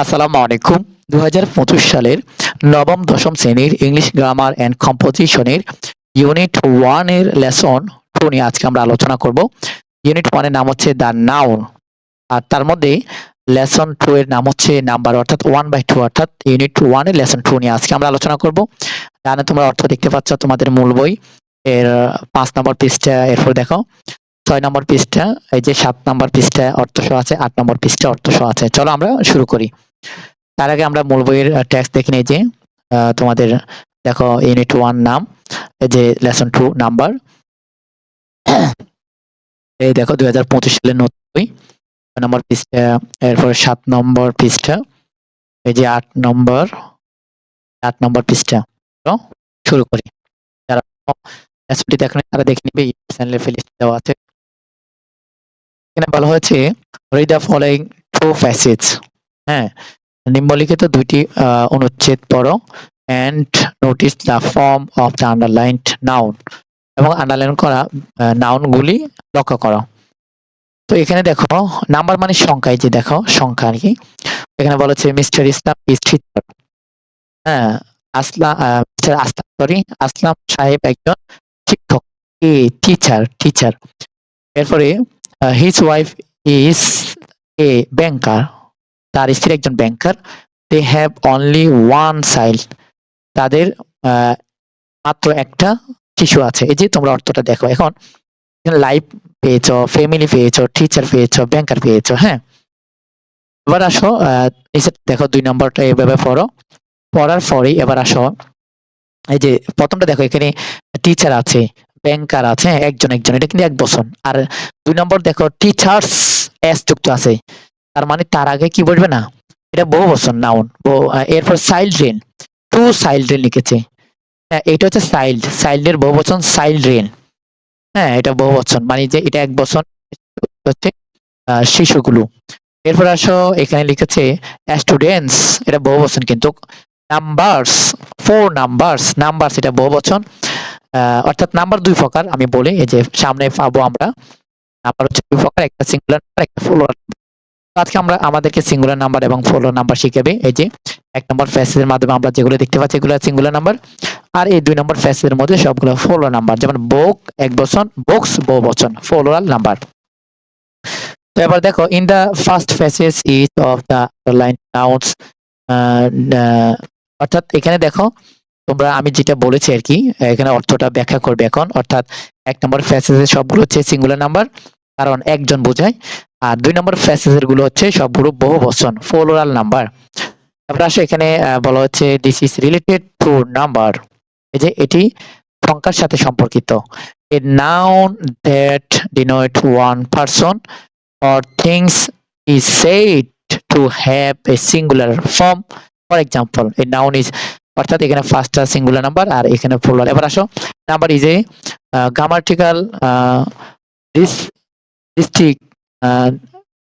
আসসালামু আলাইকুম। দু হাজার পঁচিশ সালের নবম, দশম শ্রেণির ইংলিশ গ্রামার অ্যান্ড কম্পোজিশনের ইউনিট ওয়ানের লেসন টু নিয়ে আজকে আমরা আলোচনা করব। ইউনিট ওয়ানের নাম হচ্ছে দ্য নাউন আর তার মধ্যে লেসন টু এর নাম হচ্ছে নাম্বার অর্থাৎ ওয়ান বাই টু অর্থাৎ ইউনিট ওয়ানের লেসন টু নিয়ে আজকে আমরা আলোচনা করব। জানে তোমরা অর্থ দেখতে পাচ্ছ, তোমাদের মূল বই, এর, পাঁচ নম্বর পৃষ্ঠা, এরপর দেখো। ছয় নম্বর পৃষ্ঠা, এই যে সাত নম্বর পৃষ্ঠা অর্থ সহ আছে, আট নম্বর পৃষ্ঠা অর্থ সহ আছে। চলো আমরা শুরু করি। তার আগে আমরা মূল বইয়ের টেক্সট দেখে নিই যে তোমাদের দেখো ইউনিট ওয়ান নাম, এই যে লেসন টু নাম্বার এই দেখো, দুই হাজার পঁচিশ সালের নতুন বই নম্বর পৃষ্ঠা, এরপর সাত নম্বর পৃষ্ঠা, এই যে আট নম্বর আট নম্বর পৃষ্ঠা। শুরু করি। যারা দেখে নিবে চ্যানেলে প্লেলিস্ট দেওয়া আছে। এখানে বলা হয়েছে read the following two passage হ্যাঁ নিম্নলিখিত দুইটি অনুচ্ছেদ পড়ো and notice the form of the underlined noun এবং আন্ডারলাইন করা নাউন গুলি লক্ষ্য করো। তো এখানে দেখো নাম্বার মানে সংখ্যা যে দেখো, সংখ্যা আর কি। এখানে বলেছে মিস্টার ইসলাম ইজ হ্যাঁ আসলাম মিস্টার আসলাম সরি আসলাম সাহেব একজন শিক্ষক টিচার টিচার এরপরে his wife is a banker তার স্ত্রী একজন banker they have only one child তাদের আহ, মাত্র একটা শিশু আছে। এই যে তোমরা অর্থটা দেখো। এখন লাইফ পেয়েছ ফ্যামিলি পেয়েছ টিচার পেয়েছ ব্যাংকার পেয়েছ হ্যাঁ? এবার আসো নিচে দেখো দুই নম্বরটা এভাবে পড়ো। পড়ার পরেই এবার আসো। এই যে প্রথমটা দেখো এখানে টিচার আছে। ব্যাংকার আছে একজন একজন এটা কিন্তু এক বছর। আর দুই নম্বর দেখো টিচার্স এস যুক্ত আছে। তার মানে তার আগে কি বলবে না? এটা বহু বছর নাউন এরপর চাইল্ড্রেন টু চাইল্ড্রেন লিখেছে। হ্যাঁ এটা হচ্ছে চাইল্ড চাইল্ডের বহু বচন চাইল্ড্রেন হ্যাঁ এটা বহু বচন মানে যে এটা এক বছর হচ্ছে শিশুগুলো। এরপর আসো এখানে লিখেছে স্টুডেন্টস এটা বহু বচন কিন্তু নাম্বারস ফোর নাম্বারস নাম্বারস এটা বহু আহ, অর্থাৎ নাম্বার দুই প্রকার আমি বলি, এই যে সামনে পাবো আমরা। নাম্বার হচ্ছে দুই প্রকার, একটা সিঙ্গুলার একটা ফ্লোরাল আজকে আমরা আমাদেরকে সিঙ্গুলার নাম্বার এবং ফ্লোর নাম্বার শিখাবে। এই যে এক নম্বর ফ্যাসের মাধ্যমে আমরা যেগুলো দেখতে পাচ্ছি, এগুলো সিঙ্গুলার নাম্বার আর এই দুই নম্বর ফ্যাসের মধ্যে সবগুলো ফ্লোর নাম্বার যেমন বোক এক বচন, বক্স বহু বচন ফ্লোরাল নাম্বার তো এবার দেখো in the first passages each of the line nouns অর্থাৎ এখানে দেখো তোমরা আমি যেটা বলেছি আর কি, এখানে অর্থটা ব্যাখ্যা করবে এখন। অর্থাৎ এক নম্বর ফ্যাসেসের সবগুলো হচ্ছে সিঙ্গুলার নাম্বার কারণ একজন বোঝায়। আর দুই নম্বর ফ্যাসেসেরগুলো হচ্ছে সবগুলো বহু বচন ফ্লোরাল নাম্বার তারপরে আসো এখানে বলা হচ্ছে this is related to number এই যে এটি সংখ্যার সাথে সম্পর্কিত। A noun that denote one person or things is said to have a singular form for example a noun is অর্থাৎ এখানে ফার্স্টটা সিঙ্গুলার নাম্বার আর এখানে প্লুরাল এবার আসো number is a grammatical distinction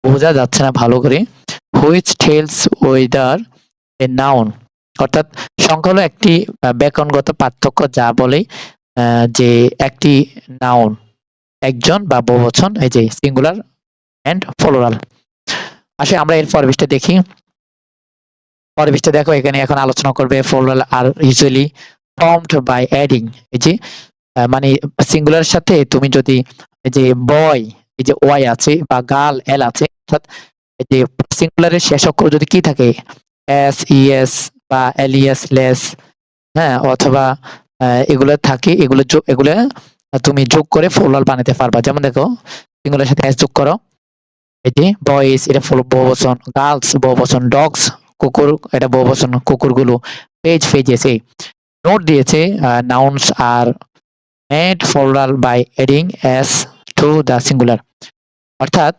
বোঝা যাচ্ছে না ভালো করে। Which tells whether a noun অর্থাৎ সংখ্যা হলো একটি ব্যাকরণগত পার্থক্য যা বলে যে একটি নাউন একজন বা বহুবচন, এই যে সিঙ্গুলার এন্ড ফ্লোরাল আসে, আমরা এর পরের পৃষ্ঠা দেখি। পরের পৃষ্ঠা দেখো, এখানে এখন আলোচনা করবে ফ্লোরাল আর ইউজুয়ালি ফর্মড বাই অ্যাডিং এই যে মানে সিঙ্গুলার সাথে তুমি যদি যে বয় এই যে ওয়াই আছে বা গার্ল এল আছে, অর্থাৎ যে সিঙ্গুলারের শেষ অক্ষর যদি কি থাকে? এস ইএস বা এলিএস লেস হ্যাঁ অথবা এগুলো থাকে, এগুলো এগুলো তুমি যোগ করে ফ্লোরাল বানাতে পারবা। যেমন দেখো সিঙ্গুলার সাথে এস যোগ করো। এই যে বয়েজ এটা ফুল বহুবচন গার্লস বহুবচন ডগস কুকুর, এটা বহুবচন কুকুরগুলো পেজ পেজেস এই নোট দিয়েছে nouns are made plural by adding S to the singular অর্থাৎ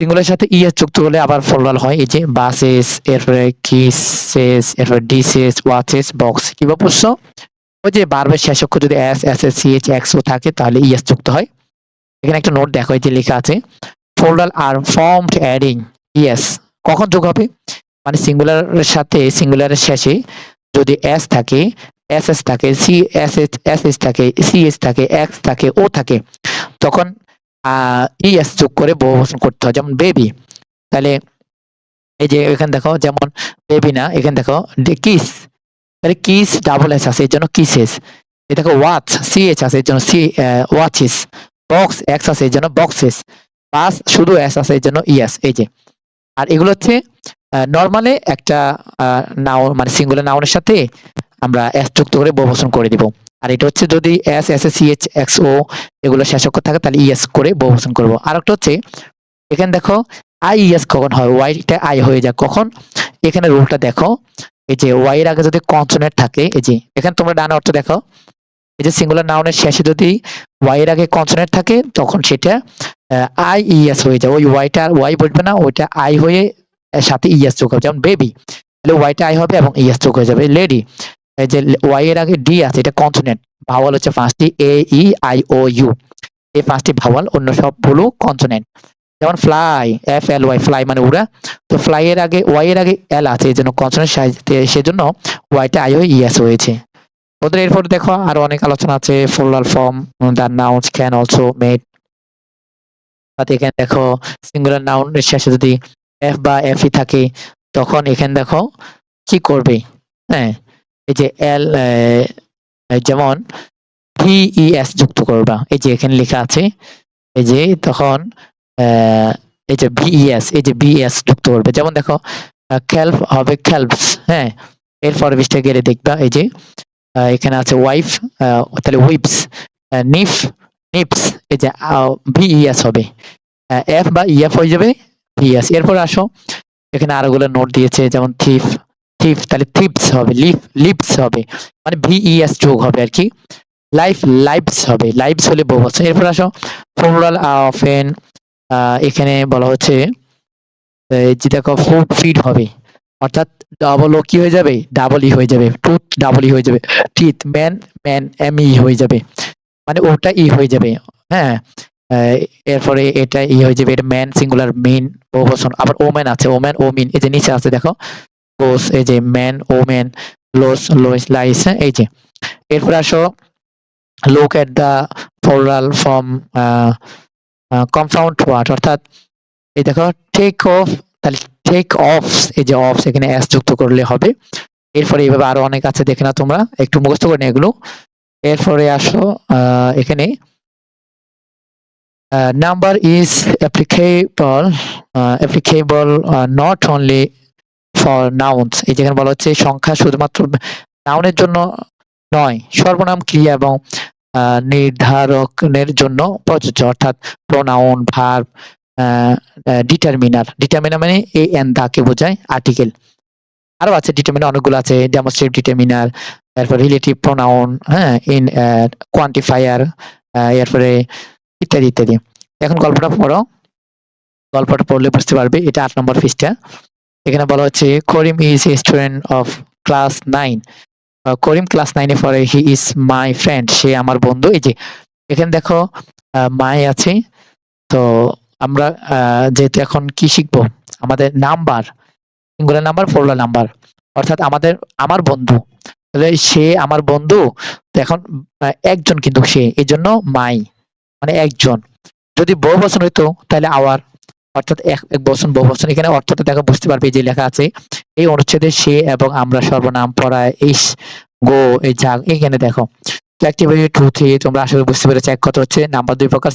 সিঙ্গুলার সাথে ইএস যুক্ত হলে আবার ফ্লোরাল হয়, এই যে বাসেস এরপরে কিসেস এরপরে ডিসেস ওয়াচেস বক্স কীভাবে বুঝছ ওই যে বারবার শেষ অক্ষর যদি S S S C H X O থাকে, তাহলে ইএস যুক্ত হয়। এখানে একটা নোট দেখো, এই যে লেখা আছে ফোল্ডাল আর ফর্মড অ্যাডিং ইয়েস কখন যোগ হবে? মানে সিঙ্গুলারের সাথে সিঙ্গুলারের শেষে যদি এস থাকে এস এস থাকে C S S S S থাকে সি এস থাকে এক্স থাকে ও থাকে, তখন ইএস যোগ করে বহুবচন করতে হয়। যেমন বেবি তাহলে এই যে এখানে দেখো, যেমন বেবি না, এখানে দেখো কিস তাহলে কিস ডাবল এস আছে, এর জন্য কিসেস এই দেখো ওয়াচ সি এইচ আছে, এর জন্য সি ওয়াচেস বক্স এক্স আছে, এর জন্য বক্সেস পাস শুধু এস আছে, এর জন্য ইএস এই যে। আর এগুলো হচ্ছে নর্মালি একটা নাউন মানে সিঙ্গুলার নাউনের সাথে আমরা এস যুক্ত করে বহুবচন করে দিব। আর এটা হচ্ছে যদি S S C H X O এগুলো শেষ অক্ষর থাকে, তাহলে ইএস করে বহুবচন করব। আর একটা হচ্ছে, এখানে দেখো আই ইএস কখন হয়? ওয়াইটা আই হয়ে যায় কখন? এখানে রুলটা দেখো, এই যে ওয়াই এর আগে যদি কনসোনেন্ট থাকে, এই যে, এখানে তোমরা ডান অর্থ দেখো, এই যে সিঙ্গুলার নাউনের শেষে যদি ওয়াই এর আগে কনসোনেন্ট থাকে, তখন সেটা আই ইএস হয়ে যায়। ওই ওয়াইটা আর ওয়াই বলবে না, ওইটা আই হয়ে সাথে ইএস যোগ হবে। যেমন বেবি তাহলে ওয়াইটা আই হবে এবং ইএস যোগ হয়ে যাবে। লেডি এই যে ওয়াই এর আগে ডি আছে, এটা কনসোনেন্ট ভাওয়াল হচ্ছে পাঁচটি এ ই আই ও ইউ এই পাঁচটি ভাওয়াল অন্য সব সবগুলো কনসোনেন্ট যেমন fly F L Y fly মানে উড়া তো ফ্লাই এর আগে ওয়াই এর আগে এল আছে, এই জন্য কনসোনেন্ট সেজন্য ওয়াইটা আই ও ইএস হয়েছে। ওদের এরপর দেখো, আরও অনেক আলোচনা আছে। Plural form the nouns can also made তাতে এখানে দেখো সিঙ্গুলার নাউন এর শেষে যদি এফ বা এফ ই থাকে, তখন এখানে দেখো কি করবে? হ্যাঁ এই যে এল যেমন ভিইএস যুক্ত করবা, এই যে এখানে লেখা আছে, এই যে তখন এই যে ভিইএস এই যে বিএস যুক্ত করবে, যেমন দেখো খেলফ হবে খেলপস হ্যাঁ এরপর বিষটা গেলে দেখবা, এই যে এখানে আছে ওয়াইফ তাহলে উইপস নিফ নিপস এই যে ভিইএস হবে এফ বা ইএফ হয়ে যাবে ভিএস এরপর আসো। এখানে আরোগুলো নোট দিয়েছে, যেমন থিফ থিফ তাহলে থিপস হবে লিফ লিপস হবে। মানে ভি ভিইএস যোগ হবে আর কি। লাইফ লাইভস হবে। লাইভস হলে বহু বছর। এরপর আসো। ফর্মুলাল অফেন এখানে বলা হচ্ছে, এই যে দেখো ফুড ফিড হবে। অর্থাৎ ডাবল ও কি হয়ে যাবে? ডাবল ই হয়ে যাবে। টুথ ডাবল ই হয়ে যাবে। Teeth man man M E হয়ে যাবে। মানে ওটা ই হয়ে যাবে। হ্যাঁ। এরপরে এটা ই হয়ে যাবে, এটা ম্যান সিঙ্গুলার মিন বহুবচন আবার ওম্যান আছে ওম্যান ও মিন এই যে নিচে আছে দেখো গোস এই যে ম্যান ওম্যান লোস লোয়েস লাইস এই যে। এরপর আসো look at the plural form compound word অর্থাৎ এই দেখো টেক অফ তাহলে টেক অফ এই যে অফ এখানে এস যুক্ত করলে হবে। এরপরে এইভাবে আরও অনেক আছে, দেখে না তোমরা, একটু মুখস্থ করে এগুলো। এরপরে আসো আহ, এখানে number is applicable applicable not only for nouns এই যেখানে বলা হচ্ছে সংখ্যা শুধুমাত্র নাউনের জন্য নয় সর্বনাম ক্রিয়া এবং আহ, নির্ধারকের জন্য প্রযোজ্য অর্থাৎ প্রোনাউন ভার্ব ডিটারমিনার ডিটারমিনার মানে এ এন দাকে বোঝায় আর্টিকেল আরও আছে ডিটারমিনার অনেকগুলো আছে ডেমোস্ট্রেটিভ ডিটারমিনার তারপর রিলেটিভ প্রোনাউন হ্যাঁ ইন কোয়ান্টিফায়ার এরপরে ইত্যাদি ইত্যাদি। এখন গল্পটা পড়ো। গল্পটা পড়লে বুঝতে পারবে এটা আট নম্বর পৃষ্ঠা। এখানে বলা হচ্ছে Karim is a student of class nine Karim class নাইনে পড়ে হি ইজ মাই ফ্রেন্ড সে আমার বন্ধু। এই যে, এখানে দেখো মাই আছে। তো আমরা যেহেতু এখন কি শিখব? আমাদের number. Singular number plural number অর্থাৎ আমাদের, আমার বন্ধু। সে আমার বন্ধু। এখন একজন কিন্তু সে। এই জন্য মাই মানে একজন। যদি বহু বচন হইতো, তাহলে আওয়ার, অর্থাৎ এক এক বচন, বহু বচন, এখানে অর্থটা দেখো, বুঝতে পারবে যে লেখা আছে, এই অনুচ্ছেদে সে এবং আমরা সর্বনাম পড়ায় এই গো এই যা এখানে দেখো।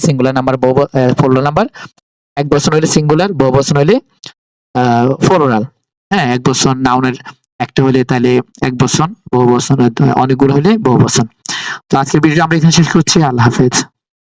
সিঙ্গুলার নাম্বার বহু নাম্বার এক হইলে সিঙ্গুলার বহু হ্যাঁ এক একটা হলে তাহলে এক অনেকগুলো হলে বহু বচন। তো আজকের আমরা এখানে শেষ করছি, আল্লাহ হাফেজ।